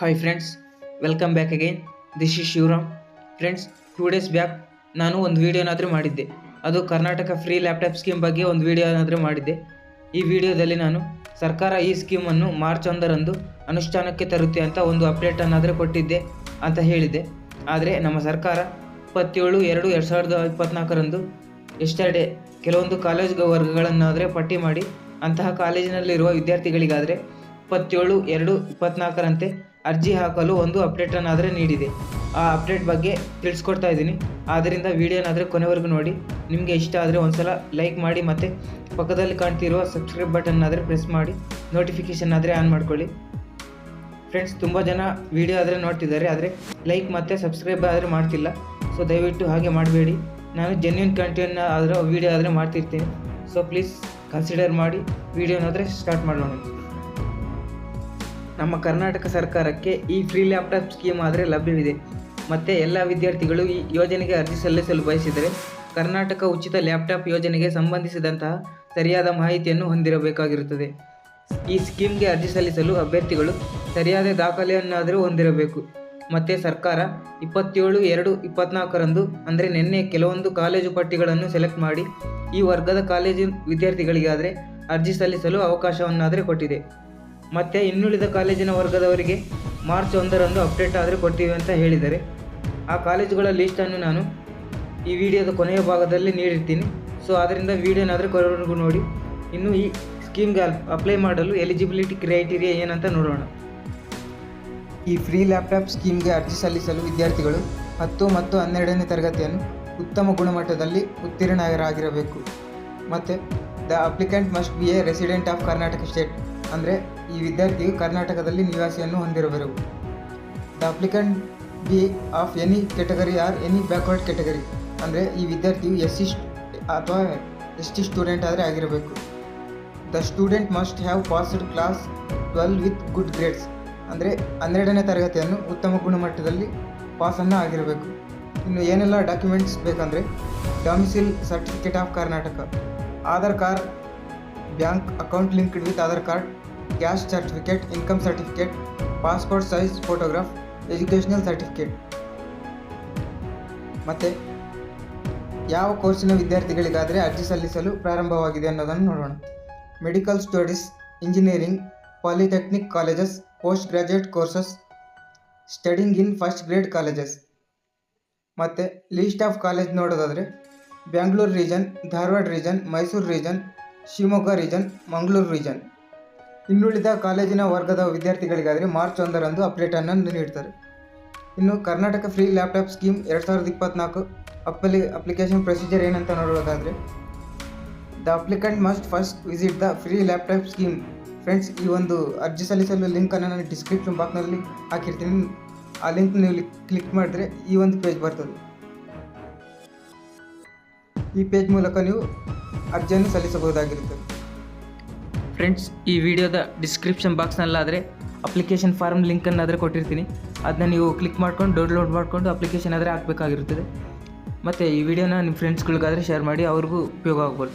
Hi friends welcome back again this is Shivaram friends two days back ನಾನು ಒಂದು ವೀಡಿಯೋನಾದರೂ ಮಾಡಿದ್ದೆ. ಅದು ಕರ್ನಾಟಕ ಫ್ರೀ ಲ್ಯಾಪ್ಟಾಪ್ ಸ್ಕೀಮ್ ಬಗ್ಗೆ ಒಂದು ವೀಡಿಯೋನಾದರೂ ಮಾಡಿದ್ದೆ. ಈ ವಿಡಿಯೋದಲ್ಲಿ ನಾನು ಸರ್ಕಾರ ಈ ಸ್ಕೀಮನ್ನು ಮಾರ್ಚ್ ಒಂದರಂದು ಅನುಷ್ಠಾನಕ್ಕೆ ತರುತ್ತೆ ಅಂತ ಒಂದು ಅಪ್ಡೇಟನ್ನಾದರೂ ಕೊಟ್ಟಿದ್ದೆ ಅಂತ ಹೇಳಿದ್ದೆ. ಆದರೆ ನಮ್ಮ ಸರ್ಕಾರ ಇಪ್ಪತ್ತೇಳು ಎರಡು ಎರಡು ಸಾವಿರದ ಇಪ್ಪತ್ತ್ನಾಲ್ಕರಂದು ಎಸ್ಟರ್ಡೇ ಕೆಲವೊಂದು ಕಾಲೇಜ್ ವರ್ಗಗಳನ್ನಾದರೆ ಪಟ್ಟಿ ಮಾಡಿ ಅಂತಹ ಕಾಲೇಜಿನಲ್ಲಿರುವ ವಿದ್ಯಾರ್ಥಿಗಳಿಗಾದರೆ ಇಪ್ಪತ್ತೇಳು, ಎರಡು, ಇಪ್ಪತ್ನಾಲ್ಕರಂತೆ ಅರ್ಜಿ ಹಾಕಲು ಒಂದು ಅಪ್ಡೇಟನ್ನಾದರೆ ನೀಡಿದೆ. ಆ ಅಪ್ಡೇಟ್ ಬಗ್ಗೆ ತಿಳಿಸ್ಕೊಡ್ತಾ ಇದ್ದೀನಿ. ಆದ್ದರಿಂದ ವಿಡಿಯೋನಾದರೆ ಕೊನೆವರೆಗೂ ನೋಡಿ. ನಿಮಗೆ ಇಷ್ಟ ಆದರೆ ಒಂದ್ಸಲ ಲೈಕ್ ಮಾಡಿ ಮತ್ತು ಪಕ್ಕದಲ್ಲಿ ಕಾಣ್ತಿರುವ ಸಬ್ಸ್ಕ್ರೈಬ್ ಆದರೆ ಪ್ರೆಸ್ ಮಾಡಿ. ನೋಟಿಫಿಕೇಷನ್ ಆದರೆ ಆನ್ ಮಾಡ್ಕೊಳ್ಳಿ. ಫ್ರೆಂಡ್ಸ್, ತುಂಬ ಜನ ವಿಡಿಯೋ ಆದರೆ ನೋಡ್ತಿದ್ದಾರೆ. ಆದರೆ ಲೈಕ್ ಮತ್ತು ಸಬ್ಸ್ಕ್ರೈಬ್ ಆದರೆ ಮಾಡ್ತಿಲ್ಲ. ಸೊ, ದಯವಿಟ್ಟು ಹಾಗೆ ಮಾಡಬೇಡಿ. ನಾನು ಜೆನ್ಯೂನ್ ಕಂಟೆಂಟ್ ಆದರೆ ವಿಡಿಯೋ ಆದರೆ ಮಾಡ್ತಿರ್ತೀನಿ. ಸೊ ಪ್ಲೀಸ್ ಕನ್ಸಿಡರ್ ಮಾಡಿ. ವಿಡಿಯೋನಾದರೆ ಸ್ಟಾರ್ಟ್ ಮಾಡೋಣ. ನಮ್ಮ ಕರ್ನಾಟಕ ಸರ್ಕಾರಕ್ಕೆ ಈ ಫ್ರೀ ಲ್ಯಾಪ್ಟಾಪ್ ಸ್ಕೀಮ್ ಆದರೆ ಲಭ್ಯವಿದೆ. ಮತ್ತು ಎಲ್ಲ ವಿದ್ಯಾರ್ಥಿಗಳು ಈ ಯೋಜನೆಗೆ ಅರ್ಜಿ ಸಲ್ಲಿಸಲು ಬಯಸಿದರೆ ಕರ್ನಾಟಕ ಉಚಿತ ಲ್ಯಾಪ್ಟಾಪ್ ಯೋಜನೆಗೆ ಸಂಬಂಧಿಸಿದಂತಹ ಸರಿಯಾದ ಮಾಹಿತಿಯನ್ನು ಹೊಂದಿರಬೇಕಾಗಿರುತ್ತದೆ. ಈ ಸ್ಕೀಮ್ಗೆ ಅರ್ಜಿ ಸಲ್ಲಿಸಲು ಅಭ್ಯರ್ಥಿಗಳು ಸರಿಯಾದ ದಾಖಲೆಯನ್ನಾದರೂ ಹೊಂದಿರಬೇಕು. ಮತ್ತು ಸರ್ಕಾರ ಇಪ್ಪತ್ತೇಳು ಎರಡು ಇಪ್ಪತ್ನಾಲ್ಕರಂದು ಅಂದರೆ ನಿನ್ನೆ ಕೆಲವೊಂದು ಕಾಲೇಜು ಪಟ್ಟಿಗಳನ್ನು ಸೆಲೆಕ್ಟ್ ಮಾಡಿ ಈ ವರ್ಗದ ಕಾಲೇಜು ವಿದ್ಯಾರ್ಥಿಗಳಿಗಾದರೆ ಅರ್ಜಿ ಸಲ್ಲಿಸಲು ಅವಕಾಶವನ್ನಾದರೆ ಕೊಟ್ಟಿದೆ. ಮತ್ತು ಇನ್ನುಳಿದ ಕಾಲೇಜಿನ ವರ್ಗದವರಿಗೆ ಮಾರ್ಚ್ ಒಂದರಂದು ಅಪ್ಡೇಟ್ ಆದರೆ ಕೊಡ್ತೀವಿ ಅಂತ ಹೇಳಿದ್ದಾರೆ. ಆ ಕಾಲೇಜುಗಳ ಲೀಸ್ಟನ್ನು ನಾನು ಈ ವಿಡಿಯೋದ ಕೊನೆಯ ಭಾಗದಲ್ಲಿ ನೀಡಿರ್ತೀನಿ. ಸೊ ಆದ್ದರಿಂದ ವಿಡಿಯೋನಾದರೆ ಕೊರವರೆಗೂ ನೋಡಿ. ಇನ್ನು ಈ ಸ್ಕೀಮ್ಗೆ ಅಪ್ಲೈ ಮಾಡಲು ಎಲಿಜಿಬಿಲಿಟಿ ಕ್ರೈಟೀರಿಯಾ ಏನಂತ ನೋಡೋಣ. ಈ ಫ್ರೀ ಲ್ಯಾಪ್ಟಾಪ್ ಸ್ಕೀಮ್ಗೆ ಅರ್ಜಿ ಸಲ್ಲಿಸಲು ವಿದ್ಯಾರ್ಥಿಗಳು ಹತ್ತು ಮತ್ತು ಹನ್ನೆರಡನೇ ತರಗತಿಯನ್ನು ಉತ್ತಮ ಗುಣಮಟ್ಟದಲ್ಲಿ ಉತ್ತೀರ್ಣರಾಗಿರಬೇಕು. ಮತ್ತು the applicant must be a resident of Karnataka state ಅಂದರೆ ಈ ವಿದ್ಯಾರ್ಥಿಯು ಕರ್ನಾಟಕದಲ್ಲಿ ನಿವಾಸಿಯನ್ನು ಹೊಂದಿರಬೇಕು the applicant be of any category or any backward category ಅಂದರೆ ಈ ವಿದ್ಯಾರ್ಥಿಯು ಎಸ್ ಸಿ ಅಥವಾ ಎಸ್ ಟಿ ಸ್ಟೂಡೆಂಟ್ ಆದರೆ ಆಗಿರಬೇಕು. The student must have passed class twelve with good grades ಅಂದರೆ ಹನ್ನೆರಡನೇ ತರಗತಿಯನ್ನು ಉತ್ತಮ ಗುಣಮಟ್ಟದಲ್ಲಿ ಪಾಸನ್ನು ಆಗಿರಬೇಕು. ಇನ್ನು ಏನೆಲ್ಲ ಡಾಕ್ಯುಮೆಂಟ್ಸ್ ಬೇಕಂದರೆ domicile certificate of Karnataka Aadhaar card bank account linked with Aadhaar card, caste certificate, income certificate, passport size photograph, educational certificate. ಮತ್ತು, ಯಾವ ಕೋರ್ಸಿನ ವಿದ್ಯಾರ್ಥಿಗಳಿಗಾದರೆ ಅರ್ಜಿ ಸಲ್ಲಿಸಲು ಪ್ರಾರಂಭವಾಗಿದೆ ಅನ್ನೋದನ್ನು ನೋಡೋಣ. Medical studies, engineering, polytechnic colleges, post graduate courses, studying in first grade colleges. ಮತ್ತು, ಲೀಸ್ಟ್ ಆಫ್ ಕಾಲೇಜ್ ನೋಡೋದಾದರೆ, Bangalore region, Dharwad region, Mysuru region Shivamogga region, Mangaluru region. ಇನ್ನುಳಿದ ಕಾಲೇಜಿನ ವರ್ಗದ ವಿದ್ಯಾರ್ಥಿಗಳಿಗಾದರೆ ಮಾರ್ಚ್ ಒಂದರಂದು ಅಪ್ಡೇಟನ್ನು ನೀಡ್ತಾರೆ. ಇನ್ನು ಕರ್ನಾಟಕ ಫ್ರೀ ಲ್ಯಾಪ್ಟಾಪ್ ಸ್ಕೀಮ್ ಎರಡು ಸಾವಿರದ ಇಪ್ಪತ್ತ್ನಾಲ್ಕು ಅಪ್ಪಲಿ, ಅಪ್ಲಿಕೇಶನ್ ಪ್ರೊಸೀಜರ್ ಏನಂತ ನೋಡೋದಾದರೆ the applicant must first visit the free laptop scheme. Friends, ಈ ಒಂದು ಅರ್ಜಿ ಸಲ್ಲಿಸಲು ಲಿಂಕನ್ನು ನಾನು ಡಿಸ್ಕ್ರಿಪ್ಷನ್ ಬಾಕ್ಸ್ನಲ್ಲಿ ಹಾಕಿರ್ತೀನಿ. ಆ ಲಿಂಕ್ ನೀವು ಕ್ಲಿಕ್ ಮಾಡಿದ್ರೆ ಈ ಒಂದು ಪೇಜ್ ಬರ್ತದೆ. ಈ ಪೇಜ್ ಮೂಲಕ ನೀವು ಅರ್ಜಿಯನ್ನು ಸಲ್ಲಿಸಬಹುದಾಗಿರುತ್ತದೆ ಫ್ರೆಂಡ್ಸ್ ಈ ವಿಡಿಯೋದ ಡಿಸ್ಕ್ರಿಪ್ಷನ್ ಬಾಕ್ಸ್ನಲ್ಲಾದರೆ ಅಪ್ಲಿಕೇಶನ್ ಫಾರ್ಮ್ ಲಿಂಕನ್ನಾದರೆ ಕೊಟ್ಟಿರ್ತೀನಿ. ಅದನ್ನ ನೀವು ಕ್ಲಿಕ್ ಮಾಡ್ಕೊಂಡು ಡೌನ್ಲೋಡ್ ಮಾಡಿಕೊಂಡು ಅಪ್ಲಿಕೇಶನ್ ಆದರೆ ಹಾಕಬೇಕಾಗಿರುತ್ತದೆ. ಮತ್ತು ಈ ವಿಡಿಯೋನ ನಿಮ್ಮ ಫ್ರೆಂಡ್ಸ್ಗಳಿಗಾದರೆ ಶೇರ್ ಮಾಡಿ, ಅವ್ರಿಗೂ ಉಪಯೋಗ ಆಗ್ಬೋದು.